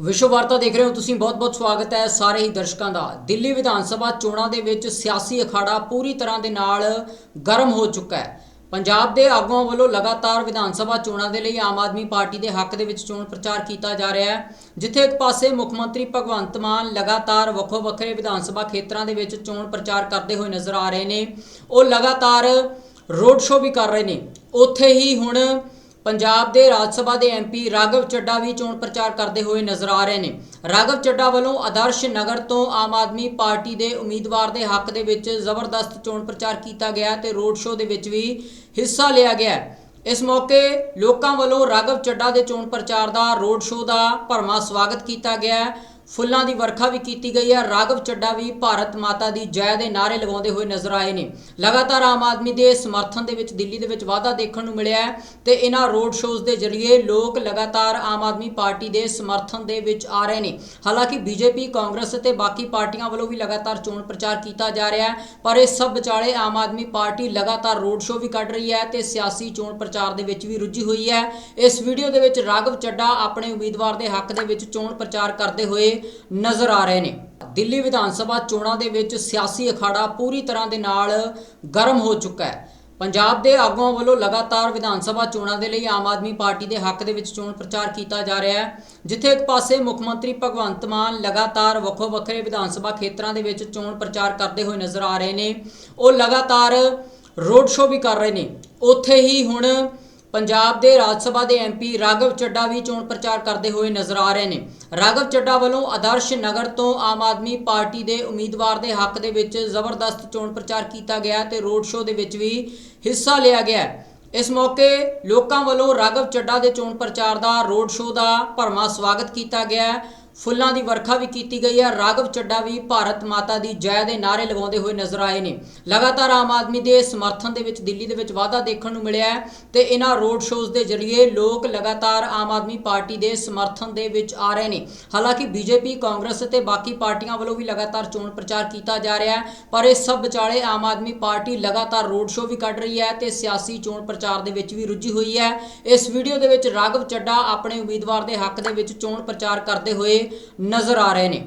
ਵਿਸ਼ਵ ਵਾਰਤਾ ਦੇਖ ਰਹੇ ਹੋ ਤੁਸੀਂ, ਬਹੁਤ-ਬਹੁਤ ਸਵਾਗਤ ਹੈ ਸਾਰੇ ਹੀ ਦਰਸ਼ਕਾਂ ਦਾ। ਦਿੱਲੀ ਵਿਧਾਨ ਸਭਾ ਚੋਣਾਂ ਦੇ ਵਿੱਚ ਸਿਆਸੀ ਅਖਾੜਾ ਪੂਰੀ ਤਰ੍ਹਾਂ ਦੇ ਨਾਲ ਗਰਮ ਹੋ ਚੁੱਕਾ ਹੈ। ਪੰਜਾਬ ਦੇ ਆਗੂਆਂ ਵੱਲੋਂ ਲਗਾਤਾਰ ਵਿਧਾਨ ਸਭਾ ਚੋਣਾਂ ਦੇ ਲਈ ਆਮ ਆਦਮੀ ਪਾਰਟੀ ਦੇ ਹੱਕ ਦੇ ਵਿੱਚ ਚੋਣ ਪ੍ਰਚਾਰ ਕੀਤਾ ਜਾ ਰਿਹਾ ਹੈ, ਜਿੱਥੇ ਇੱਕ ਪਾਸੇ ਮੁੱਖ ਮੰਤਰੀ ਭਗਵੰਤ ਮਾਨ ਲਗਾਤਾਰ ਵੱਖੋ ਵੱਖਰੇ ਵਿਧਾਨ ਸਭਾ ਖੇਤਰਾਂ ਦੇ ਵਿੱਚ ਚੋਣ ਪ੍ਰਚਾਰ ਕਰਦੇ ਹੋਏ ਨਜ਼ਰ ਆ ਰਹੇ ਨੇ। ਉਹ ਲਗਾਤਾਰ ਰੋਡ ਸ਼ੋਅ ਵੀ ਕਰ ਰਹੇ ਨੇ। ਉੱਥੇ ਹੀ ਹੁਣ ਪੰਜਾਬ ਦੇ ਰਾਜ ਸਭਾ ਦੇ ਐਮਪੀ ਰਾਘਵ ਚੱਡਾ ਵੀ ਚੋਣ ਪ੍ਰਚਾਰ ਕਰਦੇ ਹੋਏ ਨਜ਼ਰ ਆ ਰਹੇ ਨੇ। ਰਾਘਵ ਚੱਡਾ ਵੱਲੋਂ ਆਦਰਸ਼ ਨਗਰ ਤੋਂ ਆਮ ਆਦਮੀ ਪਾਰਟੀ ਦੇ ਉਮੀਦਵਾਰ ਦੇ ਹੱਕ ਦੇ ਵਿੱਚ ਜ਼ਬਰਦਸਤ ਚੋਣ ਪ੍ਰਚਾਰ ਕੀਤਾ ਗਿਆ ਤੇ ਰੋਡ ਸ਼ੋਅ ਦੇ ਵਿੱਚ ਵੀ ਹਿੱਸਾ ਲਿਆ ਗਿਆ ਇਸ ਮੌਕੇ ਲੋਕਾਂ ਵੱਲੋਂ ਰਾਘਵ ਚੱਡਾ ਦੇ ਚੋਣ ਪ੍ਰਚਾਰ ਦਾ, ਰੋਡ ਸ਼ੋਅ ਦਾ ਭਰਮਾ ਸਵਾਗਤ ਕੀਤਾ ਗਿਆ ਫੁੱਲਾਂ ਦੀ ਵਰਖਾ ਵੀ ਕੀਤੀ ਗਈ ਹੈ। ਰਾਘਵ ਚੱਡਾ ਵੀ ਭਾਰਤ ਮਾਤਾ ਦੀ ਜੈ ਦੇ ਨਾਅਰੇ ਲਗਾਉਂਦੇ ਹੋਏ ਨਜ਼ਰ ਆਏ ਨੇ। ਲਗਾਤਾਰ ਆਮ ਆਦਮੀ ਦੇ ਸਮਰਥਨ ਦੇ ਵਿੱਚ ਦਿੱਲੀ ਦੇ ਵਿੱਚ ਵਾਧਾ ਦੇਖਣ ਨੂੰ ਮਿਲਿਆ ਹੈ ਤੇ ਇਹਨਾਂ ਰੋਡ ਸ਼ੋਅਜ਼ ਦੇ ਜ਼ਰੀਏ ਲੋਕ ਲਗਾਤਾਰ ਆਮ ਆਦਮੀ ਪਾਰਟੀ ਦੇ ਸਮਰਥਨ ਦੇ ਵਿੱਚ ਆ ਰਹੇ ਨੇ। ਹਾਲਾਂਕਿ ਬੀਜੇਪੀ, ਕਾਂਗਰਸ ਅਤੇ ਬਾਕੀ ਪਾਰਟੀਆਂ ਵੱਲੋਂ ਵੀ ਲਗਾਤਾਰ ਚੋਣ ਪ੍ਰਚਾਰ ਕੀਤਾ ਜਾ ਰਿਹਾ ਹੈ, ਪਰ ਇਹ ਸਭ ਵਿਚਾਲੇ ਆਮ ਆਦਮੀ ਪਾਰਟੀ ਲਗਾਤਾਰ ਰੋਡ ਸ਼ੋਅ ਵੀ ਕੱਢ ਰਹੀ ਹੈ ਤੇ ਸਿਆਸੀ ਚੋਣ ਪ੍ਰਚਾਰ ਦੇ ਵਿੱਚ ਵੀ ਰੁੱਝੀ ਹੋਈ ਹੈ। ਇਸ ਵੀਡੀਓ ਦੇ ਵਿੱਚ ਰਾਘਵ ਚੱਡਾ ਆਪਣੇ ਉਮੀਦਵਾਰ ਦੇ ਹੱਕ ਦੇ ਵਿੱਚ ਚੋਣ ਪ੍ਰਚਾਰ ਕਰਦੇ ਹੋਏ ਨਜ਼ਰ ਆ ਰਹੇ ਨੇ। ਦਿੱਲੀ ਵਿਧਾਨ ਸਭਾ ਚੋਣਾਂ ਦੇ ਵਿੱਚ ਸਿਆਸੀ ਅਖਾੜਾ ਪੂਰੀ ਤਰ੍ਹਾਂ ਦੇ ਨਾਲ ਗਰਮ ਹੋ ਚੁੱਕਾ ਹੈ। ਪੰਜਾਬ ਦੇ ਆਗੂਆਂ ਵੱਲੋਂ ਲਗਾਤਾਰ ਵਿਧਾਨ ਸਭਾ ਚੋਣਾਂ ਦੇ ਲਈ ਆਮ ਆਦਮੀ ਪਾਰਟੀ ਦੇ ਹੱਕ ਦੇ ਵਿੱਚ ਚੋਣ ਪ੍ਰਚਾਰ ਕੀਤਾ ਜਾ ਰਿਹਾ ਹੈ, ਜਿੱਥੇ ਇੱਕ ਪਾਸੇ ਮੁੱਖ ਮੰਤਰੀ ਭਗਵੰਤ ਮਾਨ ਲਗਾਤਾਰ ਵੱਖੋ ਵੱਖਰੇ ਵਿਧਾਨ ਸਭਾ ਖੇਤਰਾਂ ਦੇ ਵਿੱਚ ਚੋਣ ਪ੍ਰਚਾਰ ਕਰਦੇ ਹੋਏ ਨਜ਼ਰ ਆ ਰਹੇ ਨੇ। ਉਹ ਲਗਾਤਾਰ ਰੋਡ ਸ਼ੋਅ ਵੀ ਕਰ ਰਹੇ ਨੇ। ਉੱਥੇ ਹੀ ਹੁਣ ਪੰਜਾਬ ਦੇ ਰਾਜ ਸਭਾ ਦੇ ਐਮਪੀ ਰਾਘਵ ਚੱਡਾ ਵੀ ਚੋਣ ਪ੍ਰਚਾਰ ਕਰਦੇ ਹੋਏ ਨਜ਼ਰ ਆ ਰਹੇ ਨੇ। ਰਾਘਵ ਚੱਡਾ ਵੱਲੋਂ ਆਦਰਸ਼ ਨਗਰ ਤੋਂ ਆਮ ਆਦਮੀ ਪਾਰਟੀ ਦੇ ਉਮੀਦਵਾਰ ਦੇ ਹੱਕ ਦੇ ਵਿੱਚ ਜ਼ਬਰਦਸਤ ਚੋਣ ਪ੍ਰਚਾਰ ਕੀਤਾ ਗਿਆ ਤੇ ਰੋਡ ਸ਼ੋਅ ਦੇ ਵਿੱਚ ਵੀ ਹਿੱਸਾ ਲਿਆ ਗਿਆ ਇਸ ਮੌਕੇ ਲੋਕਾਂ ਵੱਲੋਂ ਰਾਘਵ ਚੱਡਾ ਦੇ ਚੋਣ ਪ੍ਰਚਾਰ ਦਾ, ਰੋਡ ਸ਼ੋਅ ਦਾ ਭਰਮਾ ਸਵਾਗਤ ਕੀਤਾ ਗਿਆ ਫੁੱਲਾਂ ਦੀ ਵਰਖਾ ਵੀ ਕੀਤੀ ਗਈ ਹੈ। ਰਾਘਵ ਚੱਡਾ ਵੀ ਭਾਰਤ ਮਾਤਾ ਦੀ ਜੈ ਦੇ ਨਾਅਰੇ ਲਗਾਉਂਦੇ ਹੋਏ ਨਜ਼ਰ ਆਏ ਨੇ। ਲਗਾਤਾਰ ਆਮ ਆਦਮੀ ਦੇ ਸਮਰਥਨ ਦੇ ਵਿੱਚ, ਦਿੱਲੀ ਦੇ ਵਿੱਚ ਵਾਧਾ ਦੇਖਣ ਨੂੰ ਮਿਲਿਆ ਹੈ ਤੇ ਇਹਨਾਂ ਰੋਡ ਸ਼ੋਅਜ਼ ਦੇ ਜ਼ਰੀਏ ਲੋਕ ਲਗਾਤਾਰ ਆਮ ਆਦਮੀ ਪਾਰਟੀ ਦੇ ਸਮਰਥਨ ਦੇ ਵਿੱਚ ਆ ਰਹੇ ਨੇ। ਹਾਲਾਂਕਿ ਬੀਜੇਪੀ, ਕਾਂਗਰਸ ਅਤੇ ਬਾਕੀ ਪਾਰਟੀਆਂ ਵੱਲੋਂ ਵੀ ਲਗਾਤਾਰ ਚੋਣ ਪ੍ਰਚਾਰ ਕੀਤਾ ਜਾ ਰਿਹਾ ਹੈ, ਪਰ ਇਹ ਸਭ ਵਿਚਾਲੇ ਆਮ ਆਦਮੀ ਪਾਰਟੀ ਲਗਾਤਾਰ ਰੋਡ ਸ਼ੋਅ ਵੀ ਕੱਢ ਰਹੀ ਹੈ ਤੇ ਸਿਆਸੀ ਚੋਣ ਪ੍ਰਚਾਰ ਦੇ ਵਿੱਚ ਵੀ ਰੁੱਝੀ ਹੋਈ ਹੈ। ਇਸ ਵੀਡੀਓ ਦੇ ਵਿੱਚ ਰਾਘਵ ਚੱਡਾ ਆਪਣੇ ਉਮੀਦਵਾਰ ਦੇ ਹੱਕ ਦੇ ਵਿੱਚ ਚੋਣ ਪ੍ਰਚਾਰ ਕਰਦੇ ਹੋਏ ਨਜ਼ਰ ਆ ਰਹੇ ਨੇ।